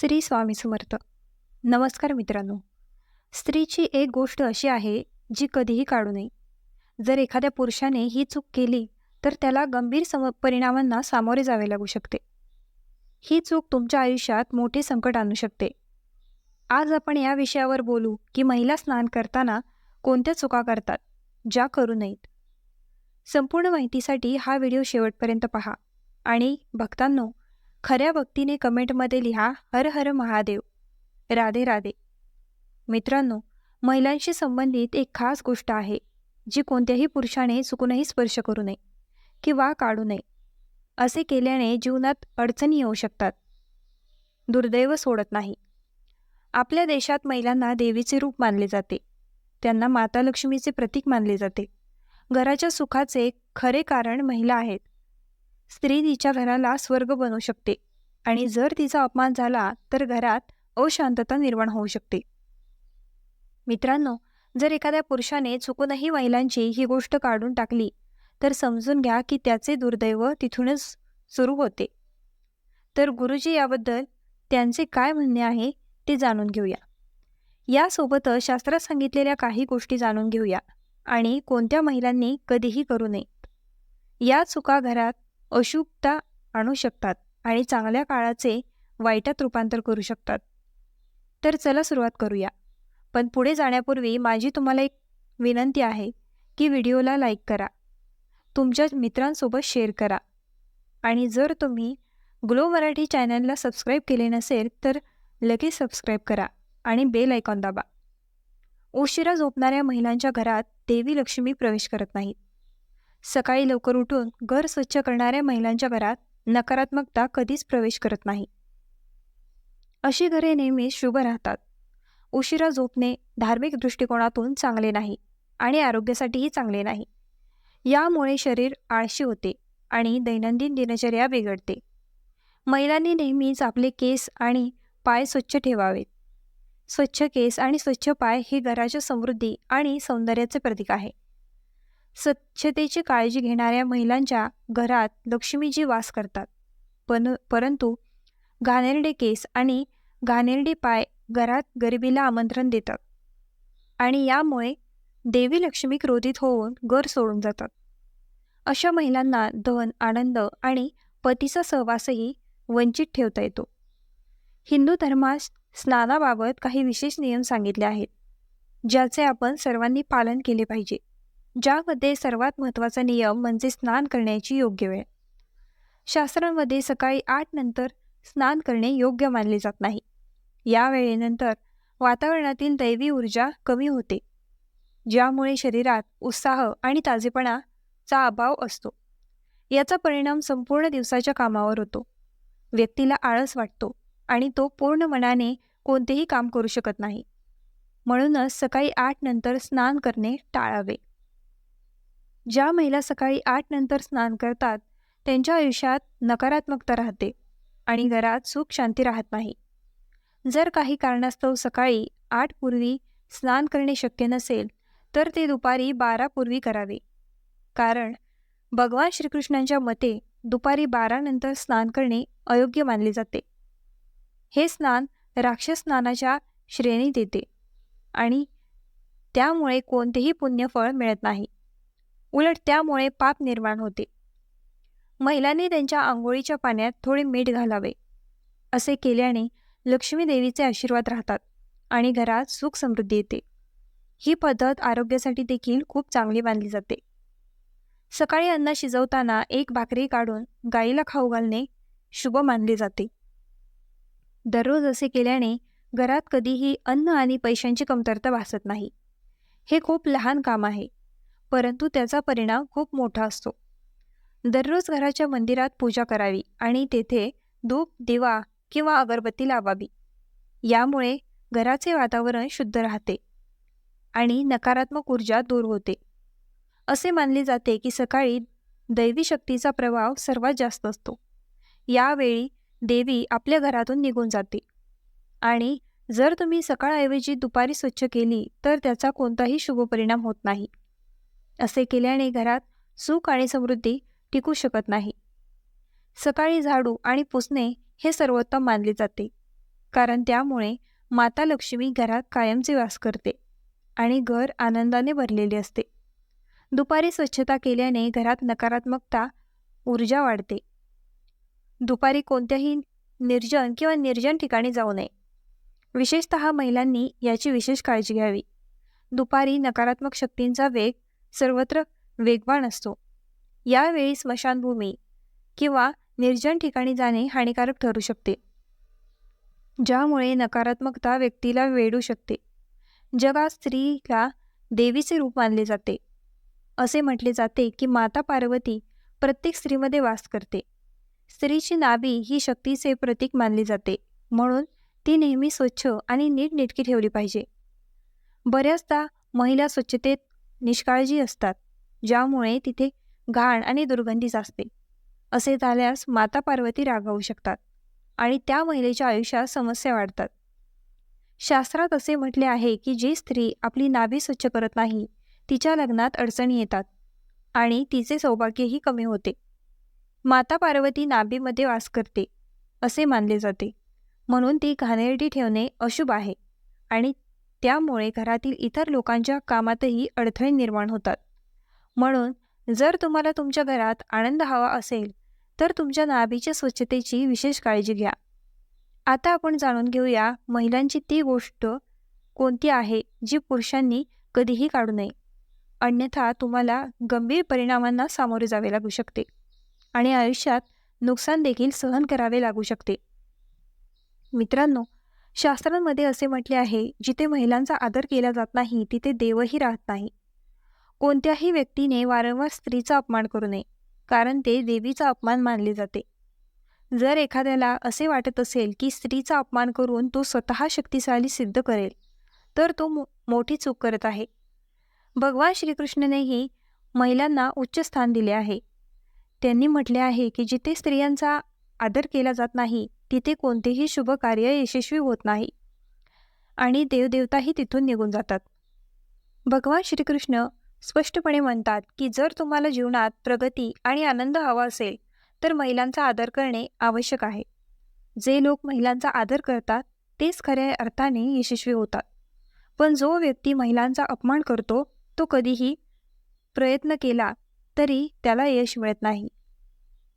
श्री स्वामी समर्थ. नमस्कार मित्रांनो. स्त्रीची एक गोष्ट अशी आहे जी कधीही काढू नये. जर एखाद्या पुरुषाने ही चूक केली तर त्याला गंभीर सम परिणामांना सामोरे जावे लागू शकते. ही चूक तुमच्या आयुष्यात मोठे संकट आणू शकते. आज आपण या विषयावर बोलू की महिला स्नान करताना कोणत्या चुका करतात ज्या करू नयेत. संपूर्ण माहितीसाठी हा व्हिडिओ शेवटपर्यंत पहा आणि भक्तांनो खऱ्या भक्तीने कमेंटमध्ये लिहा हर हर महादेव. राधे राधे. मित्रांनो महिलांशी संबंधित एक खास गोष्ट आहे जी कोणत्याही पुरुषाने चुकूनही स्पर्श करू नये किंवा काढू नये. असे केल्याने जीवनात अडचणी येऊ शकतात. दुर्दैव सोडत नाही. आपल्या देशात महिलांना देवीचे रूप मानले जाते. त्यांना माता लक्ष्मीचे प्रतीक मानले जाते. घराच्या सुखाचे खरे कारण महिला आहेत. स्त्री तिच्या घराला स्वर्ग बनवू शकते. आणि जर तिचा अपमान झाला तर घरात अशांतता निर्माण होऊ शकते. मित्रांनो जर एखाद्या पुरुषाने चुकूनही महिलांची ही गोष्ट काढून टाकली तर समजून घ्या की त्याचे दुर्दैव तिथूनच सुरू होते. तर गुरुजी याबद्दल त्यांचे काय म्हणणे आहे ते जाणून घेऊया. यासोबतच शास्त्रात सांगितलेल्या काही गोष्टी जाणून घेऊया आणि कोणत्या महिलांनी कधीही करू नये. या चुका घरात अशुभता आणू शकतात. आणि चांगल्या काळाचे वाईटात रूपांतर करू शकतात. तर चला सुरुवात करूया. पण पुढे जाण्यापूर्वी माझी तुम्हाला एक विनंती आहे की व्हिडिओला लाईक करा. तुमच्या मित्रांसोबत शेअर करा. आणि जर तुम्ही ग्लो मराठी चॅनलला सबस्क्राईब केले नसेल तर लगेच सबस्क्राईब करा आणि बेल आयकॉन दाबा. उशिरा झोपणाऱ्या महिलांच्या घरात देवी लक्ष्मी प्रवेश करत नाहीत. सकाळी लवकर उठून घर स्वच्छ करणाऱ्या महिलांच्या घरात नकारात्मकता कधीच प्रवेश करत नाही. अशी घरे नेहमीच शुभ राहतात. उशिरा झोपणे धार्मिक दृष्टिकोनातून चांगले नाही आणि आरोग्यासाठीही चांगले नाही. यामुळे शरीर आळशी होते आणि दैनंदिन दिनचर्या बिघडते. महिलांनी नेहमीच आपले केस आणि पाय स्वच्छ ठेवावेत. स्वच्छ केस आणि स्वच्छ पाय हे घराच्या समृद्धी आणि सौंदर्याचे प्रतीक आहे. स्वच्छतेची काळजी घेणाऱ्या महिलांच्या घरात लक्ष्मीजी वास करतात. पण परंतु घाणेरडे केस आणि घाणेरडे पाय घरात गरिबीला आमंत्रण देतात. आणि यामुळे देवी लक्ष्मी क्रोधित होऊन घर सोडून जातात. अशा महिलांना धन आनंद आणि पतीचा सहवासही वंचित ठेवता येतो. हिंदू धर्मात स्नानाबाबत काही विशेष नियम सांगितले आहेत ज्याचे आपण सर्वांनी पालन केले पाहिजे. ज्यामध्ये सर्वात महत्त्वाचा नियम म्हणजे स्नान करण्याची योग्य वेळ. शास्त्रांमध्ये सकाळी आठ नंतर स्नान करणे योग्य मानले जात नाही. या वेळेनंतर वातावरणातील दैवी ऊर्जा कमी होते ज्यामुळे शरीरात उत्साह आणि ताजेपणाचा अभाव असतो. याचा परिणाम संपूर्ण दिवसाच्या कामावर होतो. व्यक्तीला आळस वाटतो आणि तो पूर्ण मनाने कोणतेही काम करू शकत नाही. म्हणूनच सकाळी आठ नंतर स्नान करणे टाळावे. ज्या महिला सकाळी आठ नंतर स्नान करतात त्यांच्या आयुष्यात नकारात्मकता राहते आणि घरात सुख शांती राहत नाही. जर काही कारणास्तव सकाळी आठ पूर्वी स्नान करणे शक्य नसेल तर ते दुपारी बारापूर्वी करावे. कारण भगवान श्रीकृष्णांच्या मते दुपारी बारानंतर स्नान करणे अयोग्य मानले जाते. हे स्नान राक्षस स्नानाच्या श्रेणीत येते आणि त्यामुळे कोणतेही पुण्यफळ मिळत नाही. उलट त्यामुळे पाप निर्माण होते. महिलांनी त्यांच्या आंघोळीच्या पाण्यात थोडे मीठ घालावे असे केल्याने लक्ष्मी देवीचे आशीर्वाद राहतात आणि घरात सुख समृद्धी येते. ही पद्धत आरोग्यासाठी देखील खूप चांगली मानली जाते. सकाळी अन्न शिजवताना एक भाकरी काढून गाईला खाऊ घालणे शुभ मानले जाते. दररोज असे केल्याने घरात कधीही अन्न आणि पैशांची कमतरता भासत नाही. हे खूप लहान काम आहे. परंतु त्याचा परिणाम खूप मोठा असतो. दररोज घराच्या मंदिरात पूजा करावी आणि तेथे धूप दिवा किंवा अगरबत्ती लावावी. यामुळे घराचे वातावरण शुद्ध राहते आणि नकारात्मक ऊर्जा दूर होते. असे मानले जाते की सकाळी दैवी शक्तीचा प्रभाव सर्वात जास्त असतो. यावेळी देवी आपल्या घरातून निघून जाते आणि जर तुम्ही सकाळऐवजी दुपारी स्वच्छ केली तर त्याचा कोणताही शुभ परिणाम होत नाही. असे केल्याने घरात सुख आणि समृद्धी टिकू शकत नाही. सकाळी झाडू आणि पुसणे हे सर्वोत्तम मानले जाते. कारण त्यामुळे माता लक्ष्मी घरात कायमचे वास करते आणि घर आनंदाने भरलेले असते. दुपारी स्वच्छता केल्याने घरात नकारात्मकता ऊर्जा वाढते. दुपारी कोणत्याही निर्जन किंवा निर्जन ठिकाणी जाऊ नये. विशेषत महिलांनी याची विशेष काळजी घ्यावी. दुपारी नकारात्मक शक्तींचा वेग सर्वत्र वेगवान असतो. यावेळी स्मशानभूमी किंवा निर्जन ठिकाणी जाणे हानिकारक ठरू शकते. ज्यामुळे नकारात्मकता व्यक्तीला वेढू शकते. जगात स्त्रीला देवीचे रूप मानले जाते. असे म्हटले जाते की माता पार्वती प्रत्येक स्त्रीमध्ये वास करते. स्त्रीची नाभी ही शक्तीचे प्रतीक मानली जाते. म्हणून ती नेहमी स्वच्छ आणि नीटनेटकी ठेवली पाहिजे. बऱ्याचदा महिला स्वच्छतेत निष्काळजी असतात ज्यामुळे तिथे घाण आणि दुर्गंधी असते. असे झाल्यास माता पार्वती रागावू शकतात आणि त्या महिलेच्या आयुष्यात समस्या वाढतात. शास्त्रात असे म्हटले आहे की जी स्त्री आपली नाभी स्वच्छ करत नाही तिच्या लग्नात अडचणी येतात आणि तिचे सौभाग्यही कमी होते. माता पार्वती नाभीमध्ये वास करते असे मानले जाते. म्हणून ती घाणेरडी ठेवणे अशुभ आहे आणि त्यामुळे घरातील इतर लोकांच्या कामातही अडथळे निर्माण होतात. म्हणून जर तुम्हाला तुमच्या घरात आनंद हवा असेल तर तुमच्या नाभीच्या स्वच्छतेची विशेष काळजी घ्या. आता आपण जाणून घेऊया महिलांची ती गोष्ट कोणती आहे जी पुरुषांनी कधीही काढू नये. अन्यथा तुम्हाला गंभीर परिणामांना सामोरे जावे लागू शकते आणि आयुष्यात नुकसान देखील सहन करावे लागू शकते. मित्रांनो शास्त्रांमध्ये असे म्हटले आहे जिथे महिलांचा आदर केला जात नाही तिथे देवही राहत नाही. कोणत्याही व्यक्तीने वारंवार स्त्रीचा अपमान करू नये कारण ते देवीचा अपमान मानले जाते. जर एखाद्याला असे वाटत असेल की स्त्रीचा अपमान करून तो स्वतः शक्तिशाली सिद्ध करेल तर तो मो मोठी चूक करत आहे. भगवान श्रीकृष्णनेही महिलांना उच्च स्थान दिले आहे. त्यांनी म्हटले आहे की जिथे स्त्रियांचा आदर केला जात नाही तिथे कोणतेही शुभ कार्य यशस्वी होत नाही. आणि देवदेवताही तिथून निघून जातात. भगवान श्रीकृष्ण स्पष्टपणे म्हणतात की जर तुम्हाला जीवनात प्रगती आणि आनंद हवा असेल तर महिलांचा आदर करणे आवश्यक आहे. जे लोक महिलांचा आदर करतात तेच खऱ्या अर्थाने यशस्वी होतात. पण जो व्यक्ती महिलांचा अपमान करतो तो कधीही प्रयत्न केला तरी त्याला यश मिळत नाही.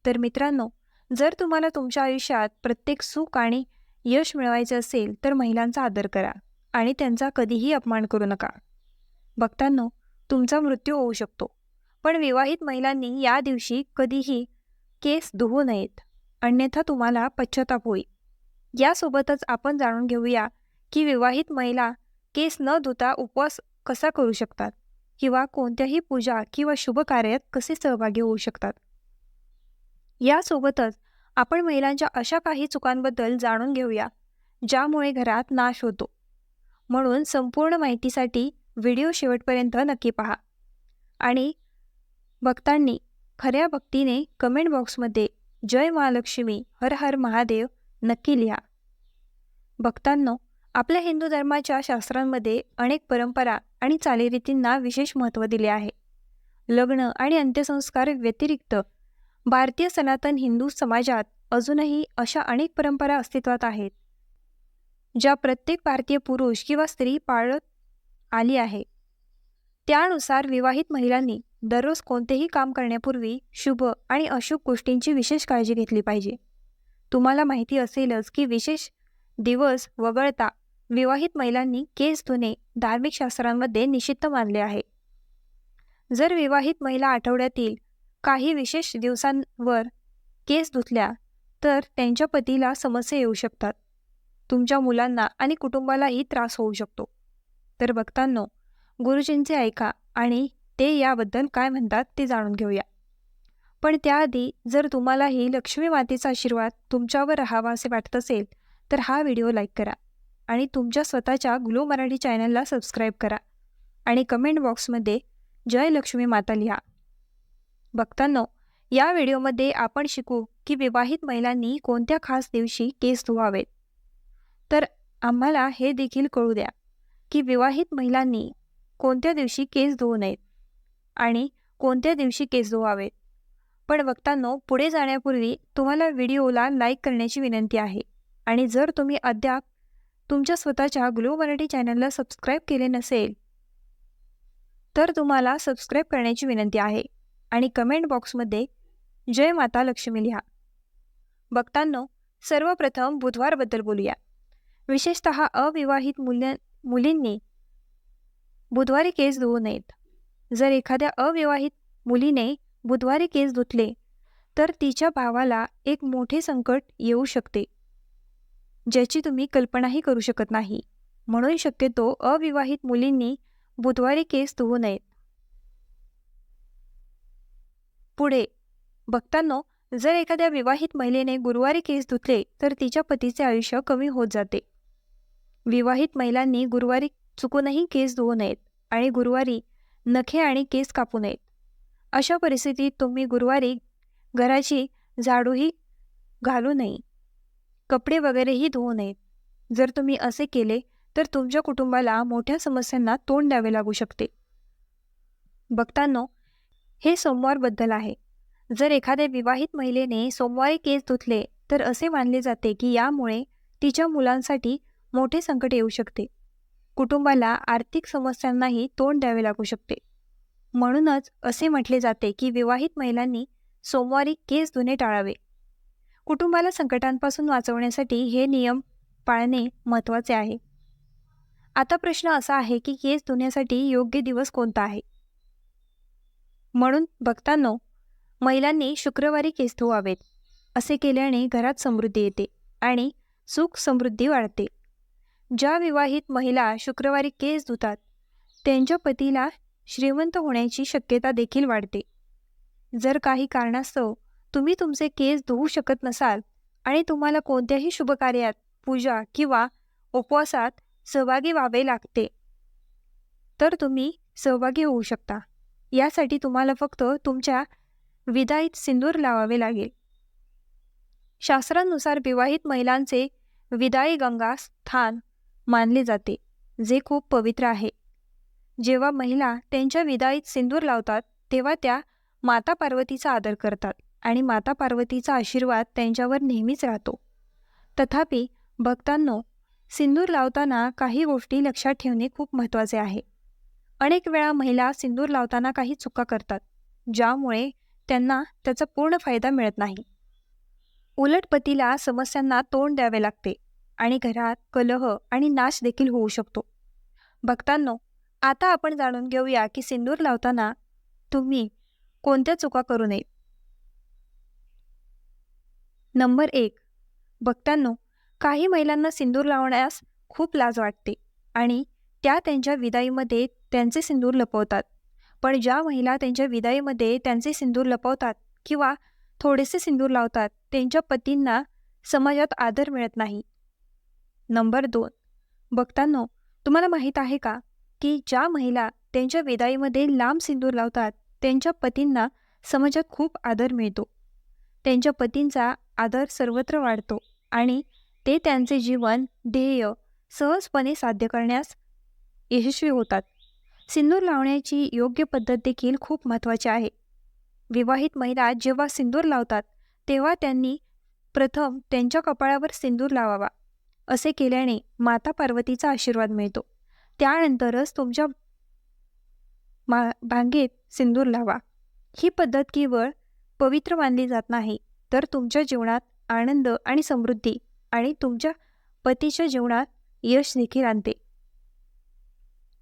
तर मित्रांनो जर तुम्हाला तुमच्या आयुष्यात प्रत्येक सुख आणि यश मिळवायचे असेल तर महिलांचा आदर करा आणि त्यांचा कधीही अपमान करू नका. भक्तांनो तुमचा मृत्यू होऊ शकतो पण विवाहित महिलांनी या दिवशी कधीही केस धुवू नयेत अन्यथा तुम्हाला पश्चाताप होईल. यासोबतच आपण जाणून घेऊया की विवाहित महिला केस न धुता उपवास कसा करू शकतात किंवा कोणत्याही पूजा किंवा शुभ कार्यात कसे सहभागी होऊ शकतात? यासोबतच आपण महिलांच्या अशा काही चुकांबद्दल जाणून घेऊया ज्यामुळे घरात नाश होतो. म्हणून संपूर्ण माहितीसाठी व्हिडिओ शेवटपर्यंत नक्की पहा. आणि भक्तांनी खऱ्या भक्तीने कमेंट बॉक्समध्ये जय महालक्ष्मी हर हर महादेव नक्की लिहा. भक्तांनो आपल्या हिंदू धर्माच्या शास्त्रांमध्ये अनेक परंपरा आणि चालीरीतींना विशेष महत्त्व दिले आहे. लग्न आणि अंत्यसंस्कार व्यतिरिक्त भारतीय सनातन हिंदू समाजात अजूनही अशा अनेक परंपरा अस्तित्वात आहेत ज्या प्रत्येक भारतीय पुरुष किंवा स्त्री पाळत आली आहे. त्यानुसार विवाहित महिलांनी दररोज कोणतेही काम करण्यापूर्वी शुभ आणि अशुभ गोष्टींची विशेष काळजी घेतली पाहिजे. तुम्हाला माहिती असेलच की विशेष दिवस वगळता विवाहित महिलांनी केस धुणे धार्मिक शास्त्रांमध्ये निषिद्ध मानले आहे. जर विवाहित महिला आठवड्यातील काही विशेष दिवसांवर केस धुतल्या तर त्यांच्या पतीला समस्या येऊ शकतात. तुमच्या मुलांना आणि कुटुंबालाही त्रास होऊ शकतो. तर भक्तांनो गुरुजींचे ऐका आणि ते याबद्दल काय म्हणतात ते जाणून घेऊया. पण त्याआधी जर तुम्हालाही लक्ष्मी मातेचा आशीर्वाद तुमच्यावर राहावा असे वाटत असेल तर हा व्हिडिओ लाईक करा आणि तुमच्या स्वतःच्या ग्लो मराठी चॅनलला सबस्क्राईब करा आणि कमेंट बॉक्समध्ये जय लक्ष्मी माता लिहा. भक्तांनो या व्हिडिओमध्ये आपण शिकू की विवाहित महिलांनी कोणत्या खास दिवशी केस धुवावेत. तर आम्हाला हे देखील कळू द्या की विवाहित महिलांनी कोणत्या दिवशी केस धुवू नयेत आणि कोणत्या दिवशी केस धुवावेत. पण वक्तांनो पुढे जाण्यापूर्वी तुम्हाला व्हिडिओला लाईक करण्याची विनंती आहे आणि जर तुम्ही अद्याप तुमच्या स्वतःच्या ग्लो मराठी चॅनलला सबस्क्राईब केले नसेल तर तुम्हाला सबस्क्राईब करण्याची विनंती आहे. आणि कमेंट बॉक्समध्ये जय माता लक्ष्मी लिहा. बघतांनो सर्वप्रथम बुधवारबद्दल बोलूया. विशेषत अविवाहित मुल्या मुलींनी बुधवारी केस धुवू नयेत. जर एखाद्या अविवाहित मुलीने बुधवारी केस धुतले तर तिच्या भावाला एक मोठे संकट येऊ शकते ज्याची तुम्ही कल्पनाही करू शकत नाही. म्हणून शक्यतो अविवाहित मुलींनी बुधवारी केस धुवू नयेत. पुढे. बघतानो जर एखाद्या विवाहित महिलेने गुरुवारी केस धुतले तर तिच्या पतीचे आयुष्य कमी होत जाते. विवाहित महिलांनी गुरुवारी चुकूनही केस धुवू नयेत आणि गुरुवारी नखे आणि केस कापू नयेत. अशा परिस्थितीत तुम्ही गुरुवारी घराची झाडूही घालू नये. कपडे वगैरेही धुवू नयेत. जर तुम्ही असे केले तर तुमच्या कुटुंबाला मोठ्या समस्यांना तोंड द्यावे लागू शकते. बघतानो हे सोमवारबद्दल आहे. जर एखाद्या विवाहित महिलेने सोमवारी केस धुतले तर असे मानले जाते की यामुळे तिच्या मुलांसाठी मोठे संकट येऊ शकते. कुटुंबाला आर्थिक समस्यांनाही तोंड द्यावे लागू शकते. म्हणूनच असे म्हटले जाते की विवाहित महिलांनी सोमवारी केस धुणे टाळावे. कुटुंबाला संकटांपासून वाचवण्यासाठी हे नियम पाळणे महत्त्वाचे आहे. आता प्रश्न असा आहे की केस धुण्यासाठी योग्य दिवस कोणता आहे? म्हणून बघतानो महिलांनी शुक्रवारी केस धुवावेत असे केल्याने घरात समृद्धी येते आणि सुख समृद्धी वाढते. ज्या विवाहित महिला शुक्रवारी केस धुतात त्यांच्या पतीला श्रीमंत होण्याची शक्यता देखील वाढते. जर काही कारणास्तव तुम्ही तुमचे केस धुवू शकत नसाल आणि तुम्हाला कोणत्याही शुभकार्यात पूजा किंवा उपवासात सहभागी व्हावे लागते तर तुम्ही सहभागी होऊ शकता. यासाठी तुम्हाला फक्त तुमच्या विदाईत सिंदूर लावावे लागेल. शास्त्रानुसार विवाहित महिलांचे विदाई गंगा स्थान मानले जाते जे खूप पवित्र आहे. जेव्हा महिला त्यांच्या विदाईत सिंदूर लावतात तेव्हा त्या माता पार्वतीचा आदर करतात आणि माता पार्वतीचा आशीर्वाद त्यांच्यावर नेहमीच राहतो. तथापि भक्तांनो सिंदूर लावताना काही गोष्टी लक्षात ठेवणे खूप महत्त्वाचे आहे. अनेक वेळा महिला सिंदूर लावताना काही चुका करतात ज्यामुळे त्यांना त्याचा पूर्ण फायदा मिळत नाही. उलट पतीला समस्यांना तोंड द्यावे लागते आणि घरात कलह आणि नाश देखील होऊ शकतो. भक्तांनो आता आपण जाणून घेऊया की सिंदूर लावताना तुम्ही कोणत्या चुका करू नयेत नंबर एक. भक्तांनो काही महिलांना सिंदूर लावण्यास खूप लाज वाटते आणि त्या त्यांच्या विदाईमध्ये त्यांचे सिंदूर लपवतात. पण ज्या महिला त्यांच्या विदाईमध्ये त्यांचे सिंदूर लपवतात किंवा थोडेसे सिंदूर लावतात त्यांच्या पतींना समाजात आदर मिळत नाही. नंबर दोन. बघतांनो तुम्हाला माहीत आहे का की ज्या महिला त्यांच्या विदाईमध्ये लांब सिंदूर लावतात त्यांच्या पतींना समाजात खूप आदर मिळतो. त्यांच्या पतींचा आदर सर्वत्र वाढतो आणि ते त्यांचे जीवन ध्येय सहजपणे साध्य करण्यास यशस्वी होतात. सिंदूर लावण्याची योग्य पद्धत देखील खूप महत्त्वाची आहे. विवाहित महिला जेव्हा सिंदूर लावतात तेव्हा त्यांनी प्रथम त्यांच्या कपाळावर सिंदूर लावावा असे केल्याने माता पार्वतीचा आशीर्वाद मिळतो. त्यानंतरच तुमच्या मा भांगेत सिंदूर लावा. ही पद्धत केवळ पवित्र मानली जात नाही तर तुमच्या जीवनात आनंद आणि समृद्धी आणि तुमच्या पतीच्या जीवनात यश देखील आणते.